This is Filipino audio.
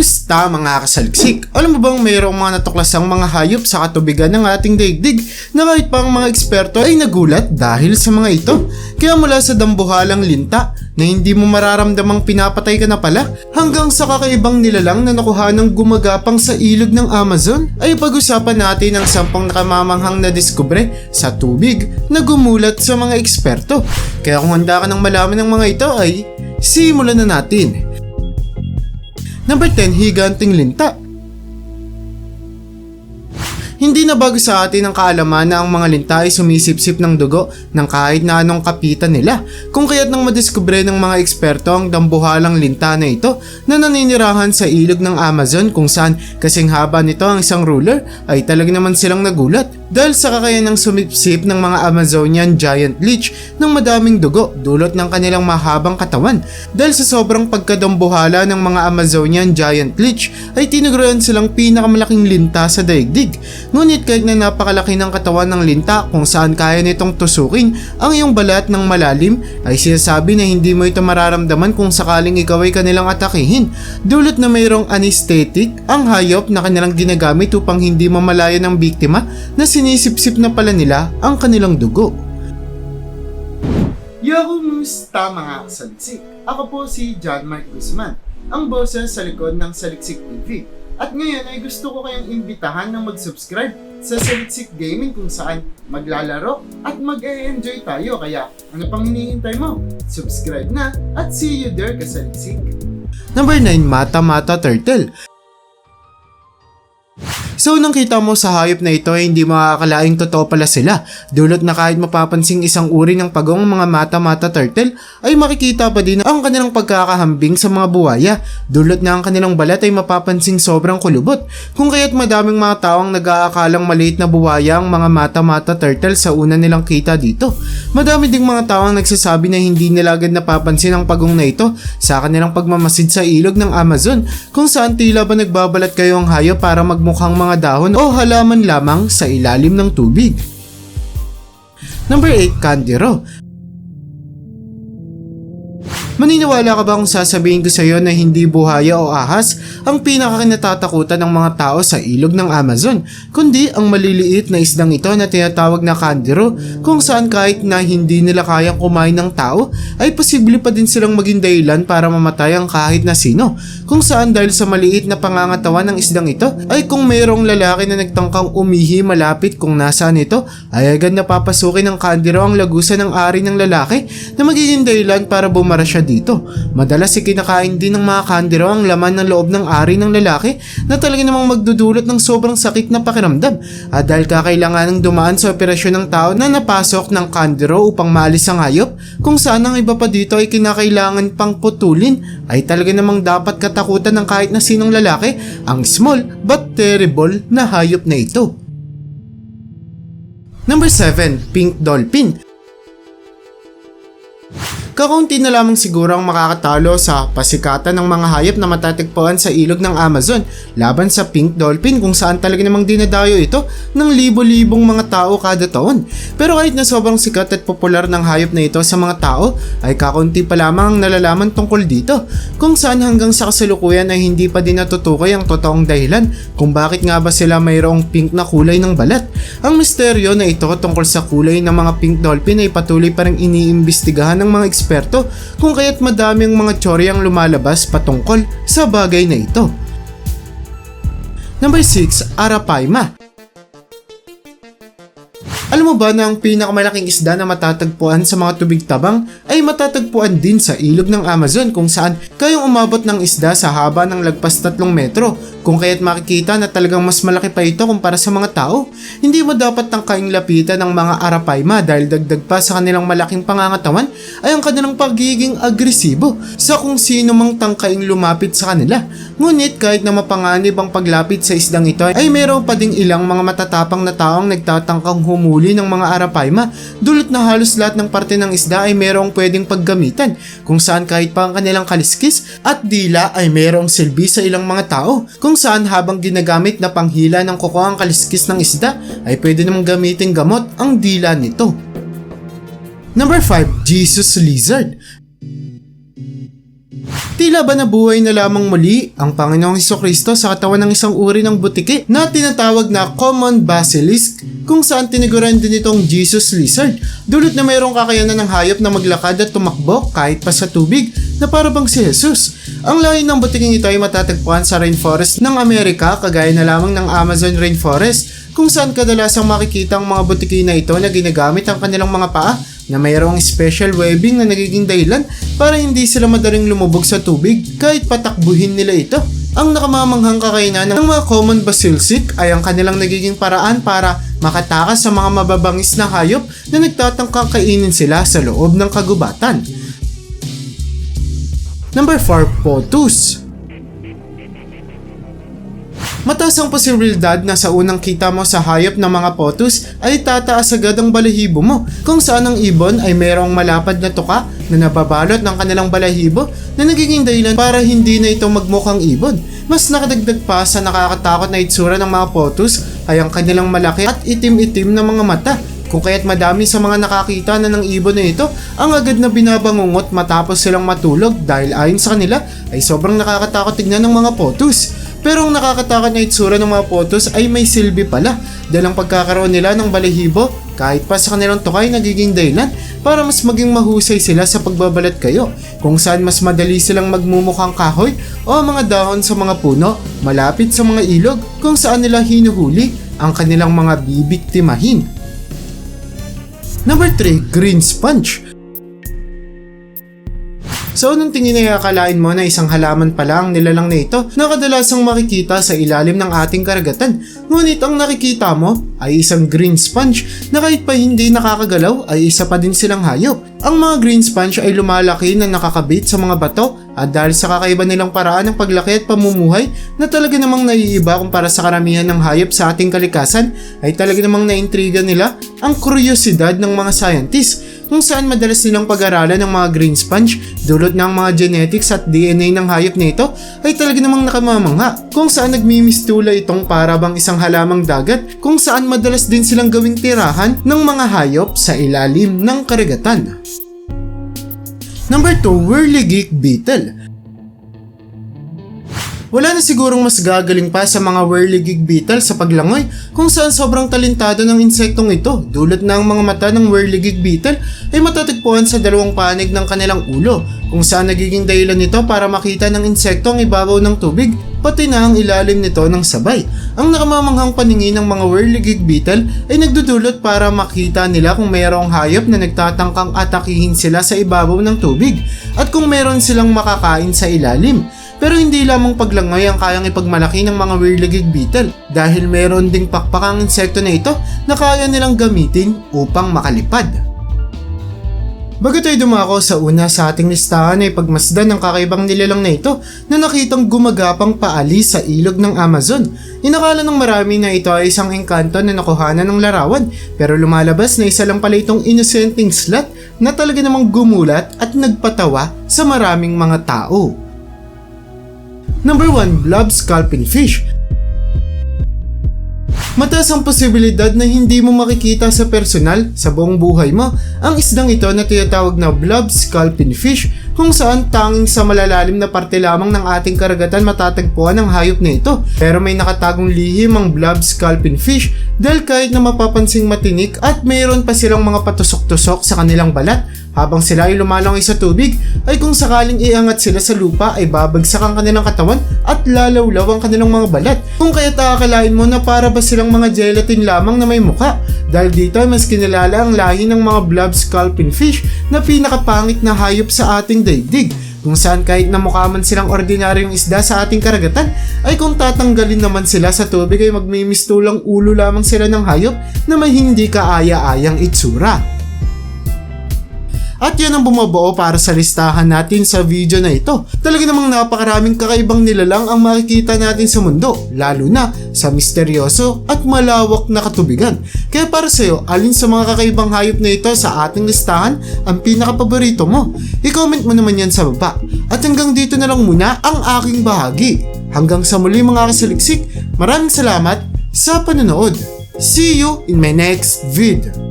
Kumusta mga kasaliksik? Alam mo bang mayroong mga natuklasang mga hayop sa katubigan ng ating daigdig na kahit pa ang mga eksperto ay nagulat dahil sa mga ito? Kaya mula sa dambuhalang linta na hindi mo mararamdamang pinapatay ka na pala hanggang sa kakaibang nilalang na nakuha ng gumagapang sa ilog ng Amazon ay pag-usapan natin ang sampung nakamamanghang na diskubre sa tubig na gumulat sa mga eksperto. Kaya kung handa ka ng malaman ng mga ito ay simulan na natin. Number 10, higanting linta. Hindi na bago sa atin ang kaalaman na ang mga linta ay sumisipsip ng dugo ng kahit na anong kapitan nila. Kung kaya't nang madiskubre ng mga eksperto ang dambuhalang linta na ito na naninirahan sa ilog ng Amazon kung saan kasing haba nito ang isang ruler ay talaga naman silang nagulat dahil sa kakayanang sumipsip ng mga Amazonian giant leech ng madaming dugo dulot ng kanilang mahabang katawan. Dahil sa sobrang pagkadambuhala ng mga Amazonian giant leech ay tinuguran silang pinakamalaking linta sa daigdig. Ngunit kahit na napakalaki ng katawan ng linta kung saan kaya nitong tusukin ang iyong balat ng malalim ay sinasabi na hindi mo ito mararamdaman kung sakaling ikaw ay kanilang atakihin. Dulot na mayroong anesthetic ang hayop na kanilang ginagamit upang hindi mamalaya ng biktima na sinisipsip na pala nila ang kanilang dugo. Yo, kumusta mga kasaliksik? Ako po si John Mark Guzman, ang boses sa likod ng Saliksik TV. At ngayon ay gusto ko kayong imbitahan na mag-subscribe sa Saliksik Gaming kung saan maglalaro at mag-e-enjoy tayo. Kaya ano pang hinihintay mo? Subscribe na at see you there kasaliksik. Number 9, Mata Mata Turtle. So nang kita mo sa hayop na ito ay hindi makakalaing totoo pala sila. Dulot na kahit mapapansing isang uri ng pagong mga mata-mata turtle ay makikita pa din ang kanilang pagkakahambing sa mga buwaya. Dulot na ang kanilang balat ay mapapansing sobrang kulubot. Kung kaya't madaming mga taong nag-aakalang maliit na buwaya ang mga mata-mata turtle sa una nilang kita dito. Madami ding mga taong nagsasabi na hindi nila agad napapansin ang pagong na ito sa kanilang pagmamasid sa ilog ng Amazon kung saan tila ba nagbabalat kayo ang hayop para magmukhang mga dahon o halaman lamang sa ilalim ng tubig. Number 8, Kandiro. Maniniwala ka ba kung sasabihin ko sa iyo na hindi buhaya o ahas ang pinakakinatatakutan ng mga tao sa ilog ng Amazon, kundi ang maliliit na isdang ito na tinatawag na kandiro kung saan kahit na hindi nila kayang kumain ng tao ay posible pa din silang maging dahilan para mamatay ang kahit na sino. Kung saan dahil sa maliit na pangangatawan ng isdang ito ay kung mayroong lalaki na nagtangkang umihi malapit kung nasaan ito ay agad napapasukin ng kandiro ang lagusan ng ari ng lalaki na magiging dahilan para bumara siya dito. Madalas ay kinakain din ng mga kandiro ang laman ng loob ng ari ng lalaki na talaga namang magdudulot ng sobrang sakit na pakiramdam. At dahil kakailangan ng dumaan sa operasyon ng tao na napasok ng kandiro upang maalis ang hayop, kung saan ang iba pa dito ay kinakailangan pang putulin, ay talaga namang dapat katakutan ng kahit na sinong lalaki ang small but terrible na hayop na ito. Number 7, Pink Dolphin. Kakaunti na lamang siguro ang makakatalo sa pasikatan ng mga hayop na matatagpuan sa ilog ng Amazon laban sa pink dolphin kung saan talaga namang dinadayo ito ng libo-libong mga tao kada taon. Pero kahit na sobrang sikat at popular ng hayop na ito sa mga tao ay kakaunti pa lamang ang nalalaman tungkol dito kung saan hanggang sa kasalukuyan ay hindi pa din natutukoy ang totoong dahilan kung bakit nga ba sila mayroong pink na kulay ng balat. Ang misteryo na ito tungkol sa kulay ng mga pink dolphin ay patuloy pa rin iniimbestigahan ng mga eksperto kung kaya't madaming mga tsoryang lumalabas patungkol sa bagay na ito. Number 6, Arapaima. Alam mo ba na ang pinakamalaking isda na matatagpuan sa mga tubig tabang ay matatagpuan din sa ilog ng Amazon kung saan kayong umabot ng isda sa haba ng lagpas 3 metro kung kaya't makikita na talagang mas malaki pa ito kumpara sa mga tao. Hindi mo dapat tangkaing lapitan ng mga arapaima dahil dagdag pa sa kanilang malaking pangangatawan ay ang kanilang pagiging agresibo sa kung sino mang tangkaing lumapit sa kanila. Ngunit kahit na mapanganib ang paglapit sa isdang ito ay mayroon pa ding ilang mga matatapang na taong nagtatangkang humuli ng mga arapaima dulot na halos lahat ng parte ng isda ay mayroong pwedeng paggamitan kung saan kahit pa ang kanilang kaliskis at dila ay mayroong silbi sa ilang mga tao kung saan habang ginagamit na panghila ng kuko ang kaliskis ng isda ay pwede namang gamitin gamot ang dila nito. Number 5, Jesus Lizard. Tila ba nabuhay na lamang muli ang Panginoong Kristo sa katawan ng isang uri ng butiki na tinatawag na common basilisk kung saan tiniguran din itong Jesus lizard. Dulot na mayroong kakayanan ng hayop na maglakad at tumakbo kahit pa sa tubig na para bang si Jesus. Ang lahi ng butiking ito ay matatagpuan sa rainforest ng Amerika kagaya na lamang ng Amazon rainforest kung saan kadalasang makikita ang mga butiki na ito na ginagamit ang kanilang mga paa na mayroong special webbing na nagiging dahilan para hindi sila madaling lumubog sa tubig kahit patakbuhin nila ito. Ang nakamamanghang kakayanan ng mga common basilsic ay ang kanilang nagiging paraan para makatakas sa mga mababangis na hayop na nagtatangkang kainin sila sa loob ng kagubatan. Number 4, Potus. Mataas ang posibilidad na sa unang kita mo sa hayop ng mga potus ay tataas agad ang balahibo mo kung saan ang ibon ay mayroong malapad na tuka na nababalot ng kanilang balahibo na nagiging dahilan para hindi na ito magmukhang ibon. Mas nakadagdag pa sa nakakatakot na itsura ng mga potus ay ang kanilang malaki at itim-itim na mga mata kung kaya't madami sa mga nakakita na ng ibon na ito ang agad na binabangungot matapos silang matulog dahil ayon sa kanila ay sobrang nakakatakot tignan ng mga potus. Pero ang nakakatakot na itsura ng mga potos ay may silbi pala dahil ang pagkakaroon nila ng balahibo kahit pa sa kanilang tukay nagiging dahilan para mas maging mahusay sila sa pagbabalat kayo kung saan mas madali silang magmumukhang kahoy o mga dahon sa mga puno malapit sa mga ilog kung saan nila hinuhuli ang kanilang mga bibiktimahin. Number 3, green sponge. Sa unang tingin ay akalain mo na isang halaman pala ang nilalang na ito na kadalasang makikita sa ilalim ng ating karagatan. Ngunit ang nakikita mo ay isang green sponge na kahit pa hindi nakakagalaw ay isa pa din silang hayop. Ang mga green sponge ay lumalaki na nakakabit sa mga bato at dahil sa kakaiba nilang paraan ng paglaki at pamumuhay na talaga namang naiiba kumpara sa karamihan ng hayop sa ating kalikasan ay talaga namang naintriga nila ang kuryosidad ng mga scientists kung saan madalas nilang pag-aralan ng mga green sponge dulot ng mga genetics at DNA ng hayop na ito ay talaga namang nakamamangha kung saan nagmimistula itong para bang isang halamang dagat kung saan madalas din silang gawing tirahan ng mga hayop sa ilalim ng karagatan. Number 2, Whirligig Beetle. Wala na sigurong mas gagaling pa sa mga whirligig beetle sa paglangoy kung saan sobrang talentado ng insektong ito. Dulot na ang mga mata ng whirligig beetle ay matatagpuan sa dalawang panig ng kanilang ulo kung saan nagiging dahilan nito para makita ng insekto ang ibabaw ng tubig pati na ang ilalim nito ng sabay. Ang nakamamanghang paningin ng mga whirligig beetle ay nagdudulot para makita nila kung mayroong hayop na nagtatangkang atakihin sila sa ibabaw ng tubig at kung meron silang makakain sa ilalim. Pero hindi lamang paglangoy ang kayang ipagmalaki ng mga whirligig beetle dahil meron ding pakpakang insekto na ito na kaya nilang gamitin upang makalipad. Bago tayo dumako sa una sa ating listahan ay pagmasdan ng kakaibang nilalang na ito na nakitang gumagapang paalis sa ilog ng Amazon. Inakala ng marami na ito ay isang engkanto na nakuhanan ng larawan pero lumalabas na isa lang pala itong inosenteng slut na talaga namang gumulat at nagpatawa sa maraming mga tao. Number 1, blob scalping fish. Mataas ang posibilidad na hindi mo makikita sa personal sa buong buhay mo ang isdang ito na tinatawag na blob scalping fish kung saan tanging sa malalalim na parte lamang ng ating karagatan matatagpuan ang hayop na ito. Pero may nakatagong lihim ang blob scalping fish dahil kahit na mapapansing matinik at mayroon pa silang mga patusok-tusok sa kanilang balat habang sila ay lumalangoy sa tubig ay kung sakaling iangat sila sa lupa ay babagsak ang kanilang katawan at lalawlaw ang kanilang mga balat. Kung kaya akalain mo na para ba silang mga gelatin lamang na may muka dahil dito mas kinilala ang lahi ng mga blob scalping fish na pinakapangit na hayop sa ating daigdig kung saan kahit na mukha man silang ordinaryong isda sa ating karagatan ay kung tatanggalin naman sila sa tubig ay magmimistulang ulo lamang sila ng hayop na may hindi kaaya-ayang itsura. At yan ang bumubuo para sa listahan natin sa video na ito. Talaga namang napakaraming kakaibang nilalang ang makikita natin sa mundo, lalo na sa misteryoso at malawak na katubigan. Kaya para sa iyo, alin sa mga kakaibang hayop na ito sa ating listahan ang pinakapaborito mo? I-comment mo naman yan sa baba. At hanggang dito na lang muna ang aking bahagi. Hanggang sa muli mga kasaliksik, maraming salamat sa panonood. See you in my next video.